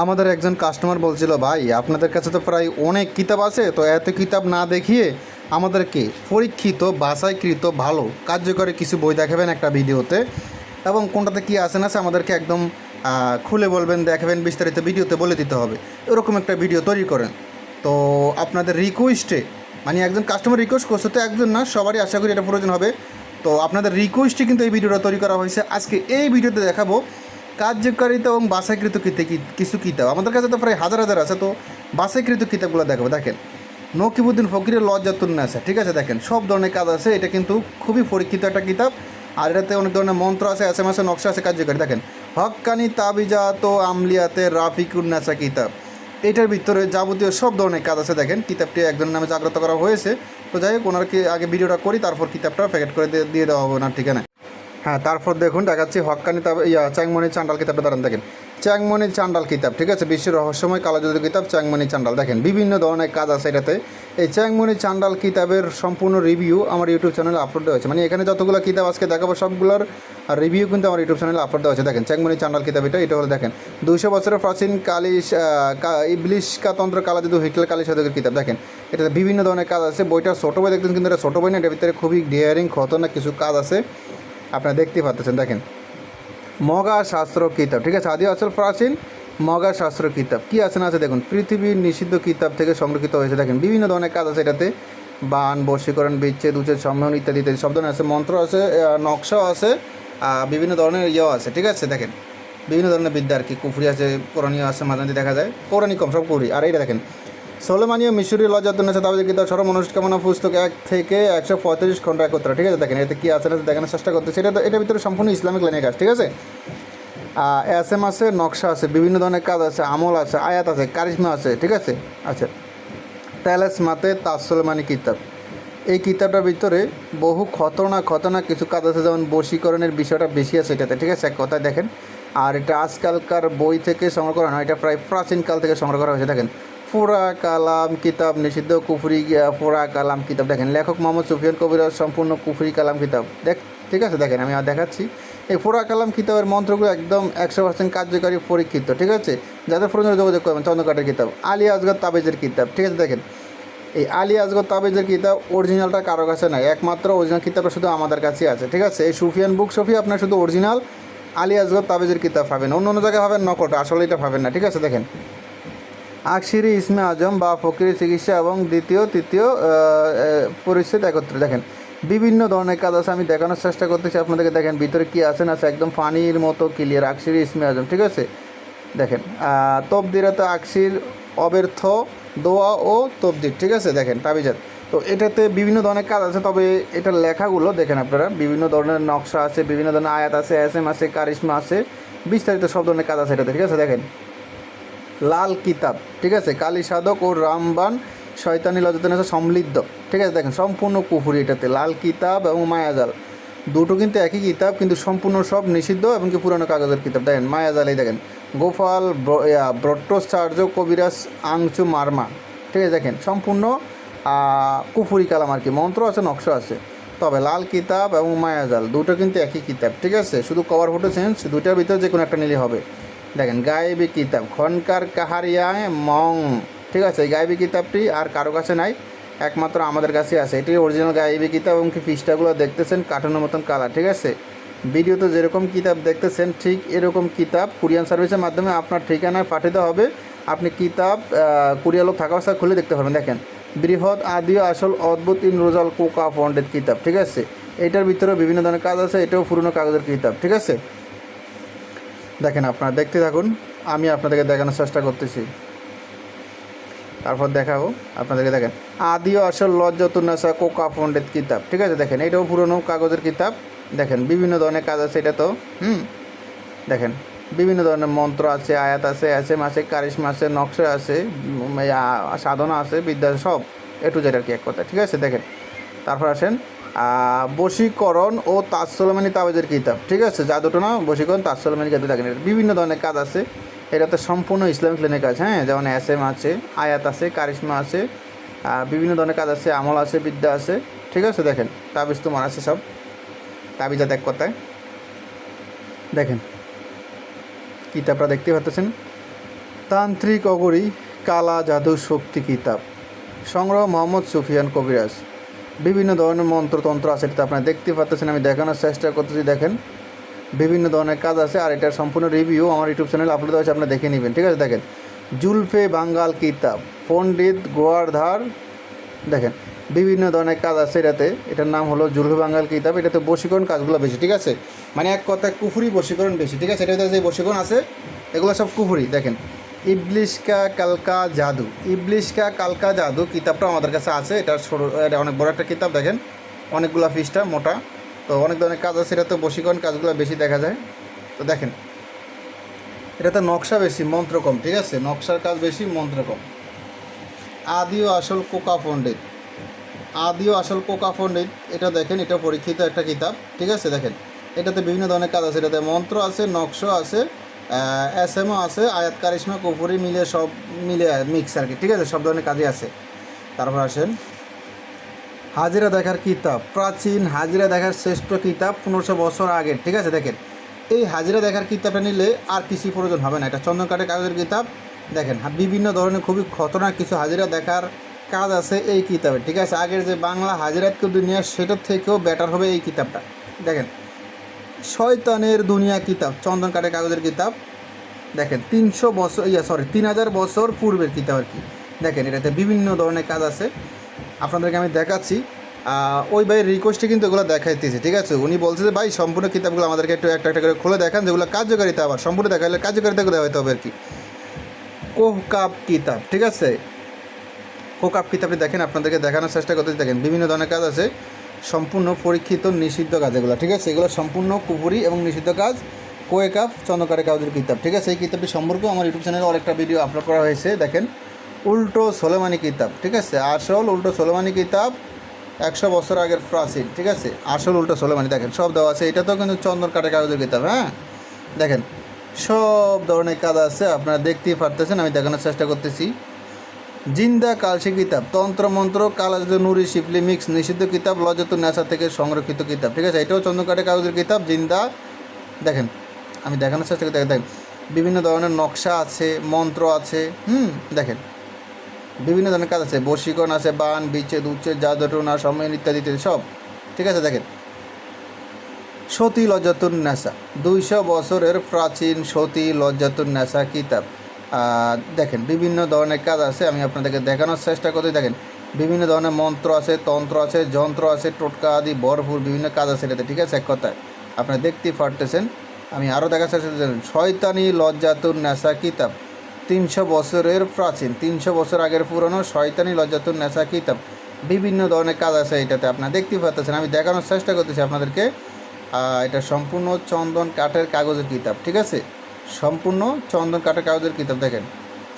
আমাদের একজন কাস্টমার বলছিল, ভাই, আপনাদের কাছে তো প্রায় অনেক কিতাব আছে, তো এত কিতাব না দেখিয়ে আমাদেরকে পরীক্ষিত, বাছাইকৃত, ভালো, কার্যকরী কিছু বই দেখাবেন একটা ভিডিওতে এবং কোনটাতে কী আছে না আছে আমাদেরকে একদম খুলে বলবেন, দেখাবেন, বিস্তারিত ভিডিওতে বলে দিতে হবে। এরকম একটা ভিডিও তৈরি করেন। তো আপনাদের রিকোয়েস্টে মানে একজন কাস্টমার রিকোয়েস্ট করছে, তো একজন না, সবারই আশা করি এটা প্রয়োজন হবে। তো আপনাদের রিকোয়েস্টে কিন্তু এই ভিডিওটা তৈরি করা হয়েছে। আজকে এই ভিডিওতে দেখাবো কার্যকারিতা এবং বাছাইকৃত কিতে- কি- কিছু কিতাব। আমাদের কাছে তো প্রায় হাজার হাজার আছে, তো বাছাইকৃত কিতাবগুলো দেখাবো। দেখেন, নকিবুদ্দিন ফকিরের লজ্জাতুন্নাসা ঠিক আছে? দেখেন, সব ধরনের কাজ আছে। এটা কিন্তু খুবই পরীক্ষিত একটা কিতাব। আর এটাতে অনেক ধরনের মন্ত্র আছে এস এম আছে নকশা আছে, কার্যকারী। দেখেন হক্কানি তাবিজাত আমলিয়াতে রাফিকুন্নাসা কিতাব। এটার ভিতরে যাবতীয় সব ধরনের কাজ আছে। দেখেন, কিতাবটি একজনের নামে জাগ্রত করা হয়েছে। তো যাই হোক ওনারকে আগে ভিডিওটা করি, তারপর কিতাবটা প্যাকেট করে দিয়ে- দেওয়া হবে ওনার ঠিকানা হ্যাঁ তারপর দেখুন দেখাচ্ছি হক্কানি তাব ইয়া চ্যাংমণি চান্ডাল কিতাবটা দাঁড়ান দেখেন। চ্যাংমণি চান্ডাল কিতাব ঠিক আছে? বিশ্বের রহস্যময় কালাযুদ্ধ কিতাব চ্যাংমণি চান্ডাল। দেখেন বিভিন্ন ধরনের কাজ আছে এটাতে। এই চ্যাংমণি চান্ডাল কিতাবের সম্পূর্ণ রিভিউ আমার ইউটিউব চ্যানেলে আপলোড হয়েছে। মানে এখানে যতগুলো কিতাব আজকে দেখাবো সবগুলোর রিভিউ কিন্তু আমার ইউটিউব চ্যানেলে আপলোড হয়েছে। দেখেন চ্যাংমণি চান্ডাল কিতাব এটা এটা হলো দেখেন। দুইশো বছরের প্রাচীন কালিশ আহ, কা- ইবলিশ কাতন্ত্র কালাযুদ্ধ হিটলার কালী সাধকের কিতাব দেখেন। এটাতে বিভিন্ন ধরনের কাজ আছে। বইটা ছোটো বই দেখতেন কিন্তু এটা ছোটো বই না এটার ভিতরে খুবই ডিয়ারিং খতরনাক কিছু কাজ আছে। আপনারা দেখতেই পাচ্ছেন, দেখেন। মগা শাস্ত্র কিতাব, ঠিক আছে? আদি আসল প্রাচীন মগা শাস্ত্র কিতাব। কি আছে না আছে দেখুন, পৃথিবীর নিষিদ্ধ কিতাব থেকে সংরক্ষিত হয়েছে। দেখেন, বিভিন্ন ধরনের কাজ আছে এটাতে। বান, বশীকরণ, বিচ্ছেদ, উচ্ছেদ, সম্মেলন ইত্যাদি ইত্যাদি, সব ধরনের আছে। মন্ত্র আছে নকশাও আছে বিভিন্ন ধরনের ইয়েও আছে, ঠিক আছে? দেখেন, বিভিন্ন ধরনের বিদ্যা আর কি। কুফরি আছে পৌরাণীয় আছে মাঝে দেখা যায়। পৌরাণিক কম, সব কুফরি। আর এইটা দেখেন সোলেমানীয় লজ্জাতুন আছে তাদের কিতাব, সরম অনুষ্কামনা পুস্তক এক থেকে একশো পঁয়ত্রিশ খণ্ড একত্র। ঠিক আছে, দেখেন, এতে কী আছে না দেখানোর চেষ্টা করতেছে। এটা এটার ভিতরে সম্পূর্ণ ইসলামিক লাইনের কাজ, ঠিক আছে? আর এস এম আছে, নকশা আছে, বিভিন্ন ধরনের কাজ আছে, আমল আছে, আয়াত আছে, কারিশমা আছে, ঠিক আছে? আচ্ছা প্যালেস মাতে তাসলমানি কিতাব। এই কিতাবটার ভিতরে বহু খতরনাক খতরনাক কিছু কাজ আছে, যেমন বশীকরণের বিষয়টা বেশি আছে এটাতে, ঠিক আছে? এক কথায় দেখেন। আর এটা আজকালকার বই থেকে সংগ্রহ করা নয় এটা প্রায় প্রাচীনকাল থেকে সংগ্রহ করা হয়েছে, দেখেন। ফোরা কালাম কিতাব, নিষিদ্ধ কুফরি ফোরা কালাম কিতাব। দেখেন, লেখক মোহাম্মদ সুফিয়ান কবিরাজ সম্পূর্ণ কুফরি কালাম কিতাব। দেখ, ঠিক আছে, দেখেন, আমি আর দেখাচ্ছি। এই ফোরা কালাম কিতাবের মন্ত্রগুলো একদম একশো পার্সেন্ট কার্যকারী, পরীক্ষিত, ঠিক আছে? যাদের প্রয়োজনে যোগাযোগ করবেন, চন্দ্রকাটের কিতাব, আলী আজগর তাবেজের কিতাব, ঠিক আছে, দেখেন? এই আলী আজগর তাবেজের কিতাব অরিজিনালটা কারও কাছে নাই, একমাত্র অরিজিনাল কিতাবটা শুধু আমাদের কাছে আছে, ঠিক আছে? এই সুফিয়ান বুক সফি আপনার শুধু অরিজিনাল আলী আজগর তাবেজের কিতাব পাবেন, অন্য অন্য জায়গায় পাবেন নকলটা আসলে এটা পাবেন না, ঠিক আছে, দেখেন? আকশিরি ইসমে আজম বা ফকিরি চিকিৎসা এবং দ্বিতীয়, তৃতীয় পরিচ্ছেদ একত্রে। দেখেন, বিভিন্ন ধরনের কাজ আছে, আমি দেখানোর চেষ্টা করতেছি আপনাদেরকে। দেখেন, ভিতরে কি আছে না আছে, একদম পানির মতো ক্লিয়ার আকশিরি ইসমে আজম, ঠিক আছে? দেখেন তবদিরাতে আকশির অব্যর্থ দোয়া ও তবদির, ঠিক আছে? দেখেন, তাবিজাত। তো এটাতে বিভিন্ন ধরনের কাজ আছে, তবে এটার লেখাগুলো দেখেন আপনারা, বিভিন্ন ধরনের নকশা আছে, বিভিন্ন ধরনের আয়াত আছে, এস এম আছে, কারিশমা আছে, বিস্তারিত সব ধরনের কাজ আছে এটাতে, ঠিক আছে? দেখেন লাল কিতাব, ঠিক আছে? কালী সাধক ও রামবান শয়তানি লজ্জাতন আছে সমৃদ্ধ। ঠিক আছে, দেখেন, সম্পূর্ণ কুফুরি এটাতে, লাল কিতাব এবং মায়াজাল। দুটো কিন্তু একই কিতাব, কিন্তু সম্পূর্ণ সব নিষিদ্ধ এবং কি পুরানো কাগজের কিতাব। দেখেন, মায়াজাল এই দেখেন, গোপাল ব্রট্টোচার্য কবিরাজ, আংচু, মারমা। ঠিক আছে, দেখেন, সম্পূর্ণ কুফুরি কালাম আর কি, মন্ত্র আছে, নকশা আছে। তবে লাল কিতাব এবং মায়াজাল, দুটো কিন্তু একই কিতাব, ঠিক আছে? শুধু কভার ফটো চেঞ্জ দুটার ভিতরে যে কোনো একটা নিলে হবে। দেখেন, গায়েবী কিতাব। খনকার কাহারিয়ায় মং। ঠিক আছে, এই গায়েবী কিতাবটি আর কারও কাছে নাই, একমাত্র আমাদের কাছে আছে। এটি অরিজিনাল গায়েবী কিতাব এবং কি পৃষ্ঠাগুলো দেখতেছেন কার্টুনের মতন কালার ঠিক আছে? ভিডিওতে যেরকম কিতাব দেখতেছেন, ঠিক এরকম কিতাব কুরিয়ান সার্ভিসের মাধ্যমে আপনার ঠিকানায় পাঠাতে হবে। আপনি কিতাব কুরিয়ার লোক থাকা অবস্থায় খুলে দেখতে পারবেন। দেখেন, বৃহৎ আদি আসল, অদ্ভুত ইনরোজাল কোকা পন্ডিত কিতাব, ঠিক আছে? এটার ভিতরে বিভিন্ন ধরনের কাজ আছে, এটাও পুরনো কাগজের কিতাব, ঠিক আছে? দেখেন আপনারা, দেখতে থাকুন, আমি আপনাদেরকে দেখানোর চেষ্টা করতেছি। তারপর দেখাবো আপনাদেরকে দেখেন। আদি ও আসল লজ্জতুন্নাসা কোকা পণ্ডিত কিতাব, ঠিক আছে? দেখেন, এটাও পুরনো কাগজের কিতাব। দেখেন, বিভিন্ন ধরনের কাজ আছে, এটা তো, হুম? দেখেন, বিভিন্ন ধরনের মন্ত্র আছে, আয়াত আছে এস এম আছে, কারিশমা আছে, নকশা আছে সাধনা আছে, বিদ্যা সব, এ টু জেড আর কি এক কথা ঠিক আছে? দেখেন, তারপর আসেন বশীকরণ ও তাৎসলমানি তাবেজের কিতাব। ঠিক আছে? জাদুটনা বশীকরণ তাৎসলমানি কিতাব দেখেন। বিভিন্ন ধরনের কাজ আছে। এটাতে সম্পূর্ণ ইসলামিক লাইনের কাজ হ্যাঁ? যেমন এস এম আছে, আয়াত আছে, কারিশমা আছে বিভিন্ন ধরনের কাজ আছে, আমল আছে, বিদ্যা আছে। ঠিক আছে? দেখেন, তাবিজ তোমার আছে সব। তাবিজাত এক কথায় দেখেন, কিতাবটা দেখতে পাচ্ছেন? তান্ত্রিক অগরী কালা জাদু শক্তি কিতাব। সংগ্রহ মোহাম্মদ সুফিয়ান কবিরাজ। বিভিন্ন ধরনের মন্ত্রতন্ত্র আছে, এটা আপনারা দেখতে পাচ্ছেন আমি দেখানোর চেষ্টা করতেছি, দেখেন। বিভিন্ন ধরনের কাজ আছে, আর এটার সম্পূর্ণ রিভিউ আমার ইউটিউব চ্যানেলে আপলোড আছে আপনারা দেখে নেবেন, ঠিক আছে? দেখেন, জুলফে বাঙ্গাল কিতাব, পণ্ডিত গোয়ারধার দেখেন, বিভিন্ন ধরনের কাজ আছে এটাতে, এটার নাম হলো জুলফে বাঙ্গাল কিতাব, এটাতে বশীকরণ কাজগুলো বেশি, ঠিক আছে? মানে এক কথায় কুফুরি বশীকরণ বেশি, ঠিক আছে? এটাতে যে বশীকরণ আছে, এগুলো সব কুফুরি, দেখেন। ইবলিশকা কালকা জাদু। ইবলিশকা কালকা জাদু কিতাবটা আমাদের কাছে আছে। এটা ছোটো এটা অনেক বড় একটা কিতাব, দেখেন। অনেকগুলো পৃষ্ঠা, মোটা। তো অনেক ধরনের কাজ আছে। এটাতে বশীকরণ কাজগুলো বেশি দেখা যায়। তো দেখেন এটাতে নকশা বেশি, মন্ত্র কম, ঠিক আছে? নকশার কাজ বেশি, মন্ত্র কম। আদি ও আসল কোকা পণ্ডিত। আদি ও আসল কোকা পণ্ডিত। এটা দেখেন, এটা পরীক্ষিত একটা কিতাব, ঠিক আছে? দেখেন, এটাতে বিভিন্ন ধরনের কাজ আছে। এটাতে মন্ত্র আছে, নকশা আছে এস এমও আছে, আয়াত, কারিশমা কুপুরি মিলে সব মিলে মিক্স আর কি, ঠিক আছে? সব ধরনের কাজই আছে। তারপর আসেন। হাজিরা দেখার কিতাব, প্রাচীন হাজিরা দেখার শ্রেষ্ঠ কিতাব পনেরোশো বছর আগের ঠিক আছে? দেখেন, এই হাজিরা দেখার কিতাবটা নিলে আর কিছু প্রয়োজন হবে না। এটা চন্দনকাঠের কাগজের কিতাব। দেখেন বিভিন্ন ধরনের খুবই খতরনাক কিছু হাজিরা দেখার কাজ আছে এই কিতাবে, ঠিক আছে? আগের যে বাংলা হাজিরাতকে দুনিয়া সেটার থেকেও বেটার হবে এই কিতাবটা। দেখেন শয়তানের দুনিয়া কিতাব, চন্দন কাঠের কাগজের কিতাব। দেখেন, তিনশো বছর, ইয়া সরি তিন হাজার বছর পূর্বের কিতাব আর কি। দেখেন, এটাতে বিভিন্ন ধরনের কাজ আছে। আপনাদেরকে আমি দেখাচ্ছি। ওই ভাইয়ের রিকোয়েস্টে কিন্তু এগুলো দেখাইতেছি, ঠিক আছে? উনি বলছে যে, ভাই, সম্পূর্ণ কিতাবগুলো আমাদেরকে একটু একটা একটা করে খুলে দেখান, যেগুলো কার্যকারিতা আবার। সম্পূর্ণ দেখাইলে কার্যকারিতা দেওয়া হতে হবে আর কি? কোহকাপ কিতাব, ঠিক আছে? কোকাপ কিতাবটি দেখেন, আপনাদেরকে দেখানোর চেষ্টা করতে দেখেন, বিভিন্ন ধরনের কাজ আছে। সম্পূর্ণ পরীক্ষিত নিষিদ্ধ কাজ এগুলো, ঠিক আছে? এগুলো সম্পূর্ণ কুপুরি এবং নিষিদ্ধ কাজ। কোয়েকাপ চন্দ্রকারে কাগজের কিতাব, ঠিক আছে? এই কিতাবটি সম্পর্কে আমার ইউটিউব চ্যানেলে অনেকটা ভিডিও আপলোড করা হয়েছে, দেখেন। উল্টো সোলেমানি কিতাব, ঠিক আছে? আসল উল্টো সোলেমানি কিতাব একশো বছর আগের প্রাচীন, ঠিক আছে? আসল উল্টো সোলেমানি, দেখেন, সব দেওয়া আছে। এটা তো কিন্তু চন্দন কাঠে কাগজের কিতাব হ্যাঁ? দেখেন, সব ধরনের কাজ আছে, আপনারা দেখতেই পারতেছেন, আমি দেখানোর চেষ্টা করতেছি। জিন্দা কালসি কিতাব, তন্ত্রমন্ত্র কালাজ নুরি শিপলি মিক্স, নিষিদ্ধ কিতাব, লজত নেশা থেকে সংরক্ষিত কিতাব। ঠিক আছে? এটাও চন্দ্রকাঠে কাগজের কিতাব, জিন্দা। দেখেন, আমি দেখানোর চেষ্টা করি, দেখেন বিভিন্ন ধরনের নকশা আছে, মন্ত্র আছে, হুম, দেখেন, বিভিন্ন ধরনের কাজ আছে, বশীকরণ আছে, বান, বিচ্ছেদ, উচ্ছেদ, জাদুটনা সম্মেলন ইত্যাদি ইত্যাদি, সব। ঠিক আছে? দেখেন, সতী লজ্জাতুন নেশা, দুইশো বছরের প্রাচীন সতী লজ্জাতুন নেশা কিতাব। দেখেন, বিভিন্ন ধরনের কাজ আছে, আমি আপনাদেরকে দেখানোর চেষ্টা করতে দেখেন, বিভিন্ন ধরনের মন্ত্র আছে, তন্ত্র আছে, যন্ত্র আছে, টোটকা আদি ভরপুর বিভিন্ন কাজ আছে এটাতে, ঠিক আছে? এক কথায় আপনারা দেখতেই পারতেছেন। আমি আরও দেখার চেষ্টা করতেছেন শয়তানি লজ্জাতুর নেশা কিতাব। তিনশো বছরের প্রাচীন, তিনশো বছর আগের পুরনো শয়তানি লজ্জাতুন নেশা কিতাব। বিভিন্ন ধরনের কাজ আছে এটাতে আপনারা দেখতেই পাচ্ছেন আমি দেখানোর চেষ্টা করতেছি আপনাদেরকে এটা সম্পূর্ণ চন্দন কাঠের কাগজের কিতাব, ঠিক আছে? সম্পূর্ণ চন্দন কাঠের কাগজের কিতাব, দেখেন।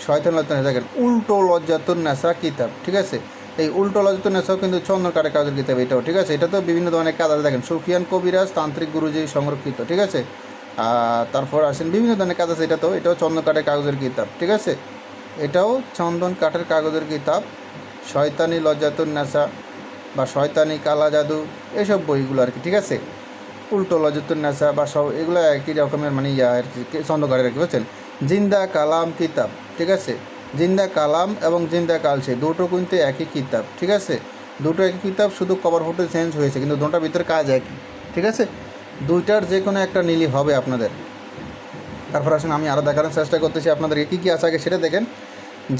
শয়তান লজ্জাতুন দেখেন। উল্টো লজ্জাতুন নেশা কিতাব, ঠিক আছে? এই উল্টো লজ্জাতুন নেশাও কিন্তু চন্দন কাঠের কাগজের কিতাব এটাও, ঠিক আছে? এটা তো বিভিন্ন ধরনের কাজ দেখেন। সুফিয়ান কবিরাজ, তান্ত্রিক গুরুজি সংরক্ষিত, ঠিক আছে? তারপর আসেন, বিভিন্ন ধরনের কাজ আছে এটা তো, এটাও চন্দন কাঠের কাগজের কিতাব, ঠিক আছে? এটাও চন্দন কাঠের কাগজের কিতাব, শয়তানি লজ্জাতুন নেশা বা শয়তানি কালা জাদু, এসব বইগুলো আর কি, ঠিক আছে? উল্টো লজ্জাতুন নেশা বা সব এগুলো একই রকমের মানে ইয়া আর কি চন্দ্রকারের আর কি, বুঝছেন? জিন্দা, কালাম, কিতাব, ঠিক আছে? জিন্দা, কালাম এবং জিন্দা, কালসে, দুটো কিন্তু একই কিতাব, ঠিক আছে? দুটো একই কিতাব, শুধু কভার ফটো চেঞ্জ হয়েছে, কিন্তু দুটোর ভিতরে কাজ একই, ঠিক আছে? দুইটার যে কোনো একটা নিলি হবে আপনাদের। তারপর আসেন, আমি আরও দেখানোর চেষ্টা করতেছি, আপনাদেরকে কী কী আছে আগে সেটা দেখেন।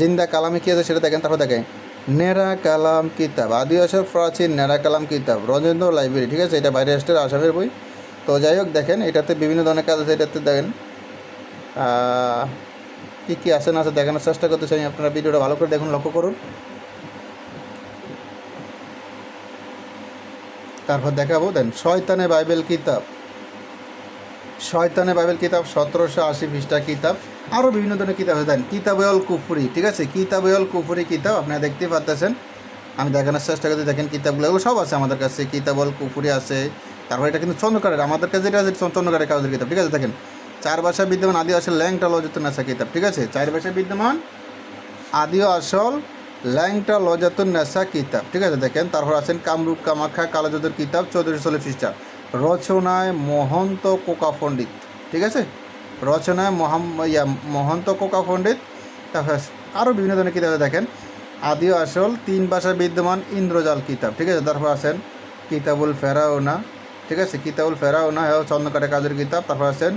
জিন্দা, কালামে কী আছে সেটা দেখেন, তারপর দেখেন। নেরা কালাম কিতাব। আদিবাসী প্রাচীন নেরা কালাম কিতাব। রজেন্দ্র লাইব্রেরি ঠিক আছে? এটা বাইরে আসতে আসামের বই। তো যাই হোক, দেখেন, এটাতে বিভিন্ন ধরনের কাজ আছে, এটাতে দেখেন। কী কী আছে, না আছে, দেখানোর চেষ্টা করতেছি আমি। আপনারা ভিডিওটা ভালো করে দেখুন, লক্ষ্য করুন। তারপর দেখাবো, দেন শয়তানে বাইবেল কিতাব। শয়তানে বাইবেল কিতাব, সতেরোশো আশি পৃষ্ঠা কিতাব আরও বিভিন্ন ধরনের কিতাব দেন, কিতাবেল কুফুরি, ঠিক আছে? কিতাবেল কুফুরি কিতাব, আপনারা দেখতে পাচ্ছেন আমি দেখানোর চেষ্টা করতে দেখেন কিতাবগুলো, এগুলো সব আছে আমাদের কাছে। কিতাবল কুফুরি আছে, তারপর এটা কিন্তু চন্দ্রকারের, আমাদের কাছে যেটা আছে চন্দ্রকারের কাগজের কিতাব, ঠিক আছে? দেখেন, চার ভাষা বিদ্যমান আদি আসল ল্যাংটা লজিত নাসা কিতাব, ঠিক আছে? চার ভাষা বিদ্যমান আদি আসল ল্যাংটা লজাতুন নেশা কিতাব, ঠিক আছে? দেখেন, তারপর আছেন কামরূপ, কামাখ্যা কালাজাদুর কিতাব চৌধুরী চল্লিশ পৃষ্ঠা। রচনায় মহন্ত কোকা পণ্ডিত, ঠিক আছে? রচনায় মহাম মহন্ত কোকা পণ্ডিত তারপর আরও বিভিন্ন ধরনের কিতাবে দেখেন। আদি আসল, তিন ভাষায় বিদ্যমান ইন্দ্রজাল কিতাব, ঠিক আছে? তারপর আছেন কিতাবুল ফেরাওনা ঠিক আছে? কিতাবুল ফেরাওনা হ্যাঁ চন্দ্রকাটা কাজের কিতাব। তারপর আছেন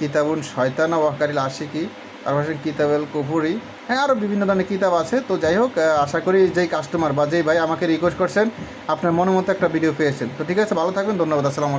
কিতাবুল শয়তানা ওয়াকারিল আশিকি। তারপর আছেন কিতাবুল কুফুরি। হ্যাঁ আরও বিভিন্ন ধরনের কিতাব আছে। তো যাই হোক আশা করি যেই কাস্টমার বা যেই ভাই আমাকে রিকোয়েস্ট করছেন, আপনার মনের মতো একটা ভিডিও পেয়েছেন। তো ঠিক আছে, ভালো থাকবেন, ধন্যবাদ, আসসালামু।